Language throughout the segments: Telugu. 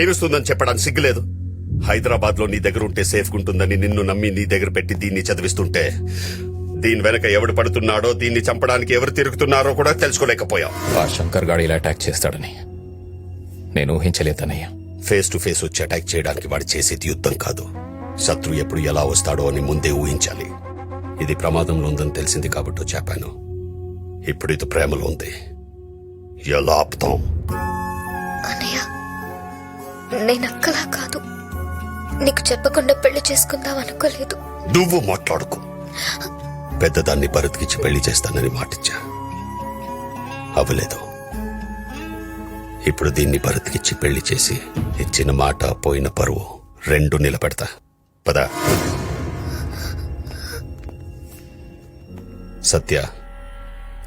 ప్రేమిస్తుందని చెప్పడానికి సిగ్గులేదు. హైదరాబాద్లో నీ దగ్గర ఉంటే సేఫ్ ఉంటుందని నిన్ను నమ్మి నీ దగ్గర పెట్టి దీన్ని చదివిస్తుంటే. దీని వెనక ఎవడు పడుతున్నాడో దీన్ని చంపడానికి ఎవరు తిరుగుతున్నారో కూడా తెలుసుకోలేకపోయాం. ఆ శంకర్ గాడు ఇలా అటాక్ చేస్తాడని. నేను ఊహించలేదన్నయ్య ఫేస్ టు ఫేస్ వచ్చి అటాక్ చేయడానికి వాడు చేసేది యుద్ధం కాదు. శత్రు ఎప్పుడు ఎలా వస్తాడో అని ముందే ఊహించాలి. ఇది ప్రమాదంలో ఉందని తెలిసింది కాబట్టి చెప్పాను. ఇప్పుడు ఇది ప్రేమలో ఉంది. ఎలా ఆపుతాం? అన్నయ్య నేను అక్కలా కాదు. నీకు చెప్పకుండా పెళ్ళి చేసుకుందాం అనుకోలేదు. నువ్వు మాట్లాడుకో. పెద్దదాన్ని భరత్కిచ్చి పెళ్ళి చేస్తానని మాటిచ్చా. అవ్వలేదు. ఇప్పుడు దీన్ని భరత్కిచ్చి పెళ్ళి చేసి ఇచ్చిన మాట పోయిన పరువు రెండు నిలబెడతా. పద. సత్య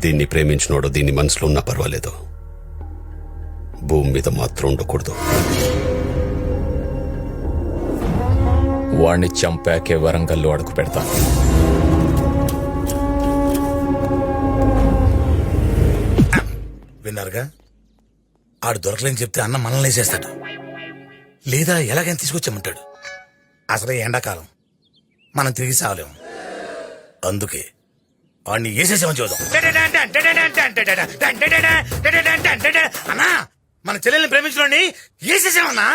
దీన్ని ప్రేమించినోడు దీన్ని మనసులో ఉన్నా పర్వాలేదు. భూమి మీద మాత్రం ఉండకూడదు. వాణ్ణి చంపాకే వరంగల్లో అడుగు పెడతాను విన్నారుగా? ఆడు దొరకలేని చెప్తే అన్న మనల్ని వేసేస్తాడు. లేదా ఎలాగైనా తీసుకొచ్చామంటాడు అసలే ఎండాకాలం. మనం తిరిగి సావలేము అందుకే వాడిని వేసేసామని చూద్దాం అన్నా మన చెల్లెల్ని ప్రేమించడండి వేసేసామన్నా?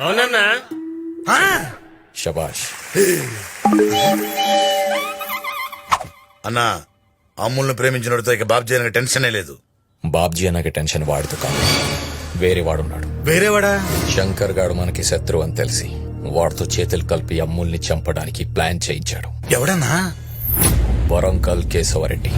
అవునన్నా. ఆ? శబాష్. అన్నా అమ్ముల్ని ప్రేమించినడితో ఇక బాబు చేయడానికి టెన్షనే లేదు. బాబ్జీ అన్నకి టెన్షన్ వాడితో కాదు. వేరే వాడున్నాడు. వేరేవాడా శంకర్ గాడు మనకి శత్రువు అని తెలిసి వాడితో చేతులు కలిపి అమ్ముల్ని చంపడానికి ప్లాన్ చేయించాడు. ఎవడన్నా? వరంగల్ కేశవరెడ్డి.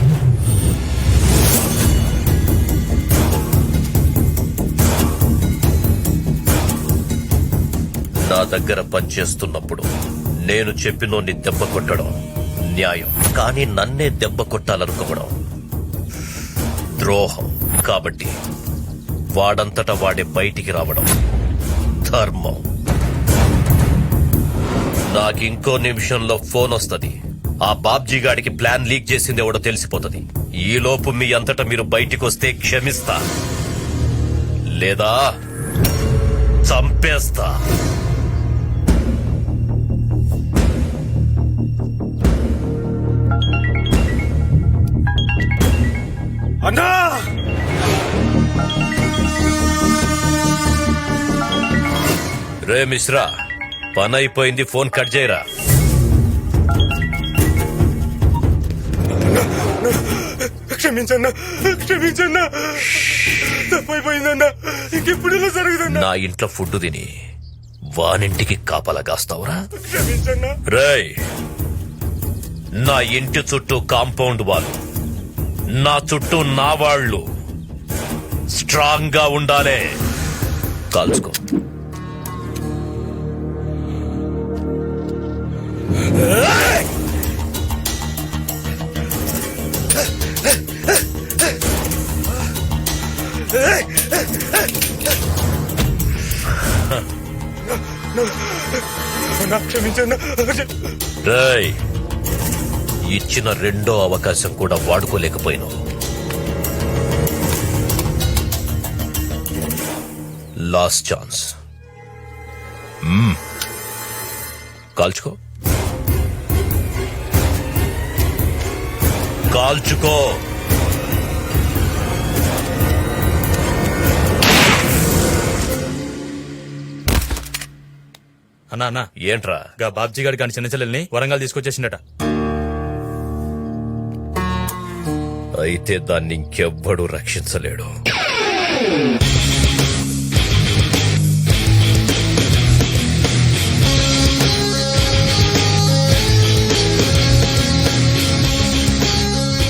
దగ్గర పనిచేస్తున్నప్పుడు నేను చెప్పినోన్ని దెబ్బ కొట్టడం న్యాయం. కానీ నన్నే దెబ్బ కొట్టాలనుకోవడం ద్రోహం. కాబట్టి వాడంతట వాడే బయటికి రావడం ధర్మం. నాకింకో నిమిషంలో ఫోన్ వస్తుంది. ఆ బాబ్జీ గాడికి ప్లాన్ లీక్ చేసింది ఎవడో తెలిసిపోతుంది. ఈలోపు మీ అంతటా మీరు బయటికి వస్తే క్షమిస్తా. లేదా చంపేస్తా. అన్నా! రే మిశ్రా పని అయిపోయింది ఫోన్ కట్ చేయరా. క్షమించన్నా క్షమించన్నా. తప్పైపోయిందన్నా. ఇంకెప్పుడు ఇలా జరుగుతుందా నా ఇంట్లో ఫుడ్ తిని వానింటికి కాపలా కాస్తావురా? క్షమించన్నా. రేయ్ నా ఇంటి చుట్టూ కాంపౌండ్ వాళ్ళు నా చుట్టూ నా వాళ్ళు. స్ట్రాంగ్గా ఉండాలే. కాల్చుకో. రేయ్. ఇచ్చిన రెండో అవకాశం కూడా వాడుకోలేకపోయినావు లాస్ట్ ఛాన్స్ మ్మ్. కాల్చుకో. కాల్చుకో. అన్నా అన్నా. ఏంట్రా? గా బాబ్జీ గారి కానీ చిన్న చెల్లెల్ని వరంగల్ తీసుకొచ్చేసిండట. అయితే దాన్ని ఇంకెవ్వడు రక్షించలేడు.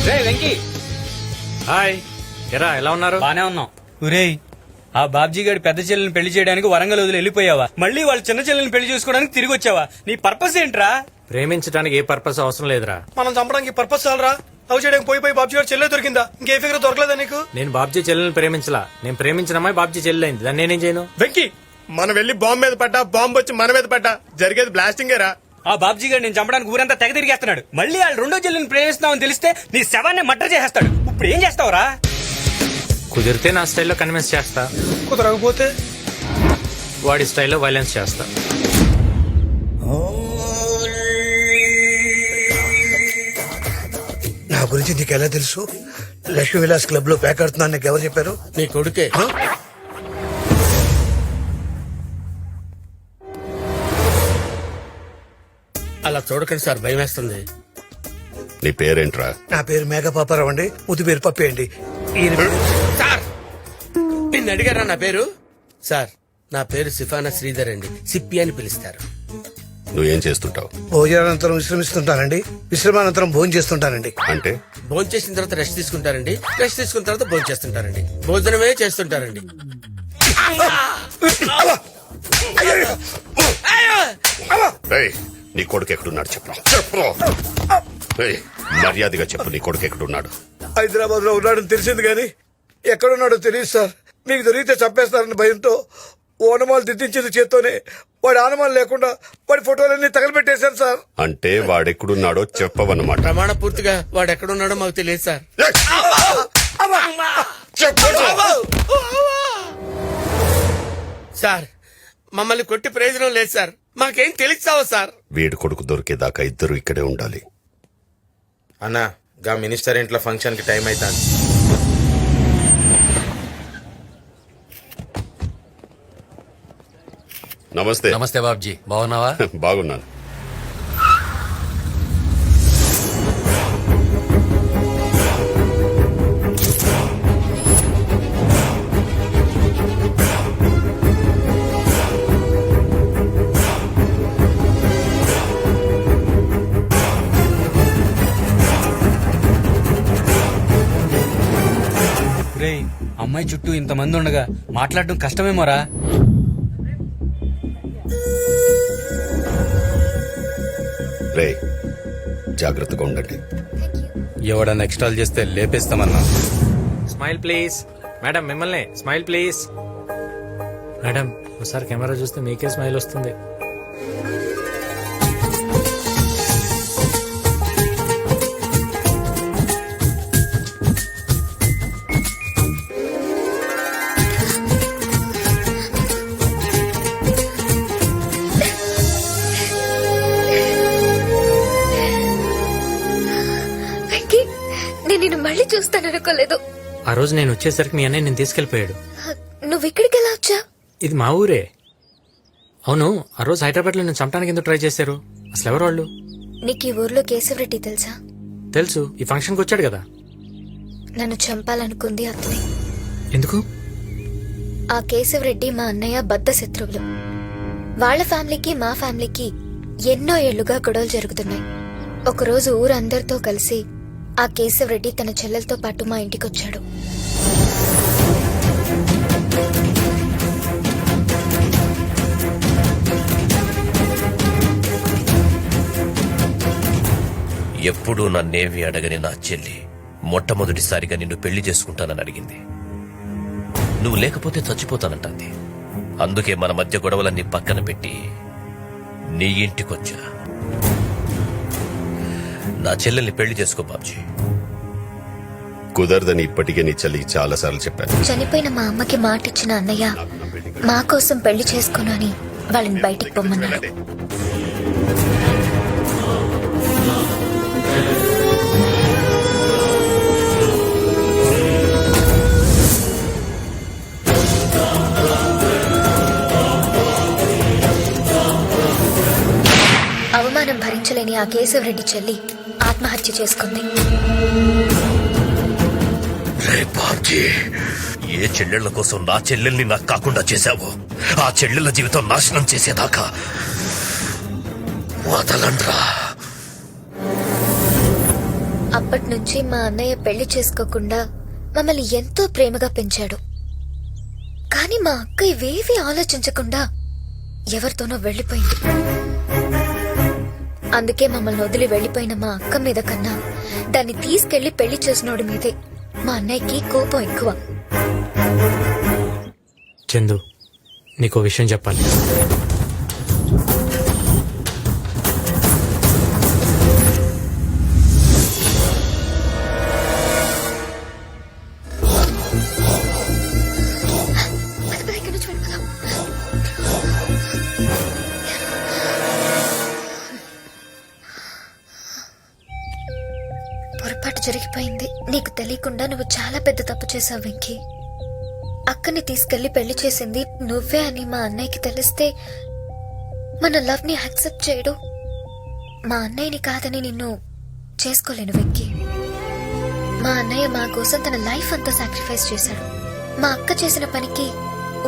రే వెంకీ. హాయ్. ఎరా ఎలా ఉన్నారు? బానే ఉన్నాం. ఒరేయ్. ఆ బాబ్జీ గారి పెద్ద చెల్లెని పెళ్ళి చేయడానికి వరంగల్ వదిలి వెళ్ళిపోయావా? మళ్ళీ వాళ్ళ చిన్న చెల్లెని పెళ్ళి చేసుకోవడానికి తిరిగి వచ్చావా నీ పర్పస్ ఏంట్రా? ప్రేమించడానికి ఏ పర్పస్ అవసరం లేదురా. మనం చంపడానికి పర్పస్ చాలరా? లవ్ చేయడానికి పోయి పోయి బాబు గారు చెల్లె దొరికిందా? ఇంకే ఫిగర్ దొరకలేదా నీకు? నేను బాబ్జీ చెల్లెల్ని ప్రేమించలా. నేను ప్రేమించిన అమ్మాయి బాబ్జీ చెల్లెలైంది. దాన్ని నేనేం చేయను? వెంకీ మనం వెళ్ళి బాంబు మీద పడ్డా బాంబు వచ్చి మన మీద పడ్డా జరిగేది బ్లాస్టింగ్ రా ఆ బాబ్జీ గారు నేను చంపడానికి ఊరంతా తెగ తిరిగేస్తున్నాడు. మళ్ళీ వాళ్ళు రెండో చెల్లెని ప్రేమిస్తున్నావని తెలిస్తే నీ శవాన్ని మటర్ చేసేస్తాడు. ఇప్పుడు ఏం చేస్తావురా? కుదిరితే నా స్టైల్లో కన్విన్స్ చేస్తా. కుదరకపోతే? వాడి స్టైల్లో వైలెన్స్ చేస్తా. గురించి నీకు ఎలా తెలుసు? లక్ష్మీ విలాస్ క్లబ్లో ప్యాక్ ఆడుతున్నాను నీకు ఎవరు చెప్పారు? నీ కొడుకే. అలా చూడకండి సార్ భయం వేస్తుంది నీ పేరేంట్రా? నా పేరు మేఘపాపారావు అండి. ముద్దు పేరు పప్పి అండి. ఈయన పేరు- సార్! నిన్ను అడిగారా నా పేరు? సార్ నా పేరు సిఫానా శ్రీధర్ అండి. సిప్పి అని పిలుస్తారు. నువ్వేం చేస్తుంటావు? భోజనానంతరం విశ్రమిస్తుంటానండి. విశ్రమానంతరం భోజనం చేస్తుంటానండి. అంటే? భోజనం చేసిన తర్వాత రెస్ట్ తీసుకుంటారండి. రెస్ట్ తీసుకున్న తర్వాత భోజనం చేస్తుంటారండి. భోజనమే చేస్తుంటారండి. నీ కొడుకు ఎక్కడున్నాడు చెప్పరా మర్యాదగా చెప్పు నీ కొడుకు ఎక్కడున్నాడు? హైదరాబాద్లో ఉన్నాడని తెలిసింది కానీ ఎక్కడున్నాడో తెలియదు సార్. మీకు దొరికితే చంపేస్తారని భయంతో ఓనమాలు దిద్దించింది చేత్తోనే వాడి ఆనమాలు లేకుండా వాడి ఫోటోలన్నీ తగలబెట్టేశారు సార్. అంటే వాడెక్కడున్నాడో చెప్పవన్నమాట. ప్రమాణ పూర్తిగా వాడు ఎక్కడున్నాడో మాకు తెలియదు సార్. సార్ మమ్మల్ని కొట్టి ప్రయోజనం లేదు సార్. మాకేం తెలుస్తావా సార్? వీడి కొడుకు దొరికేదాకా ఇద్దరు ఇక్కడే ఉండాలి. అన్న గా మినిస్టర్ ఇంట్లో ఫంక్షన్కి టైం అవుతాను నమస్తే. నమస్తే బాబ్జీ. బాగున్నావా? బాగున్నాను. రేయ్ అమ్మాయి చుట్టూ ఇంతమంది ఉండగా మాట్లాడడం కష్టమేమోరా? రే జాగ్రత్తగా ఉండండి. ఎవడన్నా ఎక్స్ట్రాల్ చేస్తే లేపేస్తామన్నా. స్మైల్ ప్లీజ్ మేడం మిమ్మల్ని. స్మైల్ ప్లీజ్ మేడం ఒకసారి కెమెరా చూస్తే మీకే స్మైల్ వస్తుంది. మళ్ళీ చూస్తాననుకోలేదు. ఆ రోజు నేను వచ్చేసరికి మీ అన్నయ్య నేను తీసుకెళ్ళిపోయాడు నువ్వు ఇక్కడికి ఎలా వచ్చా? ఇది మా ఊరే. అవును ఆ రోజు హైదరాబాద్లో నేను చంపడానికి ఎందుకు ట్రై చేశారు? అసలు ఎవరు వాళ్ళు? నీకు ఈ ఊర్లో కేశవరెడ్డి తెలుసా? తెలుసు ఈ ఫంక్షన్కి వచ్చాడు కదా. నన్ను చంపాలనుకుంది అతనే. ఎందుకు? ఆ కేశవరెడ్డి మా అన్నయ్య బద్ద శత్రువులు. వాళ్ళ ఫ్యామిలీకి మా ఫ్యామిలీకి ఎన్నో ఏళ్ళుగా గొడవలు జరుగుతున్నాయి. ఒకరోజు ఊరందరితో కలిసి ఆ కేశవ్ రెడ్డి తన చెల్లెలతో పాటు మా ఇంటికొచ్చాడు. ఎప్పుడూ నన్నేమి అడగని నా చెల్లి మొట్టమొదటిసారిగా నిన్ను పెళ్ళి చేసుకుంటానని అడిగింది. నువ్వు లేకపోతే చచ్చిపోతానంటుంది. అందుకే మన మధ్య గొడవలన్నీ పక్కన పెట్టి నీ ఇంటికొచ్చా? నా చెల్లెల్ని పెళ్ళి చేసుకో బాబ్జీ. కుదరదని ఇప్పటికే నీ చెల్లికి చాలా సార్లు చెప్పాను. చనిపోయిన మా అమ్మకి మాటిచ్చిన అన్నయ్య మా కోసం పెళ్ళి చేసుకోనని వాళ్ళని బయటికి పొమ్మన్నాడు అవమానం భరించలేని ఆ కేశవరెడ్డి చెల్లి ఆత్మహత్య చేసుకుంది. రే ఏ చెల్లెళ్ళ కోసం నా చెల్లెల్ని నాకు కాకుండా చేశావో? ఆ చెల్లెళ్ళ జీవితం నాశనం చేసేదాకా వదలండ్రా. అప్పటి నుంచి మా అన్నయ్య పెళ్ళి చేసుకోకుండా మమ్మల్ని ఎంతో ప్రేమగా పెంచాడు. కానీ మా అక్క ఇవేవి ఆలోచించకుండా ఎవరితోనో వెళ్ళిపోయింది అందుకే మమ్మల్ని వదిలి వెళ్ళిపోయిన మా అక్క మీద కన్నా దాన్ని తీసుకెళ్ళి పెళ్ళి చేసినోడి మీదే. మా అన్నయ్యకి కోపం ఎక్కువ. చందు నీకు విషయం చెప్పాలి. జరిగిపోయింది. నీకు తెలియకుండా నువ్వు చాలా పెద్ద తప్పు చేశావు వెంకీ. అక్కని తీసుకెళ్ళి పెళ్ళి చేసింది నువ్వే అని మా అన్నయ్యకి తెలిస్తే మన లవ్ని యాక్సెప్ట్ చేయడు. మా అన్నయ్యని కాదని నిన్ను చేసుకోలేను వెంకీ. మా అన్నయ్య మా కోసం తన లైఫ్ అంతా సాక్రిఫైస్ చేశాడు. మా అక్క చేసిన పనికి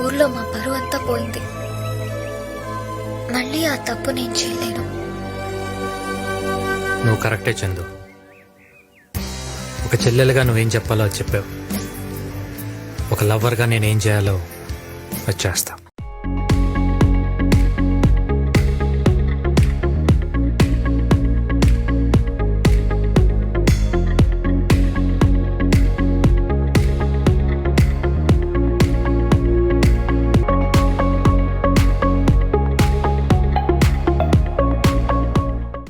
ఊర్లో మా బరువు అంతా పోయింది. మళ్ళీ ఆ తప్పు నేను చేయలేను. నువ్వు కరెక్టే చందు. ఒక చెల్లెలుగా నువ్వేం చెప్పాలో చెప్పావు. ఒక లవ్వర్గా నేనేం చేయాలో అది చేస్తా.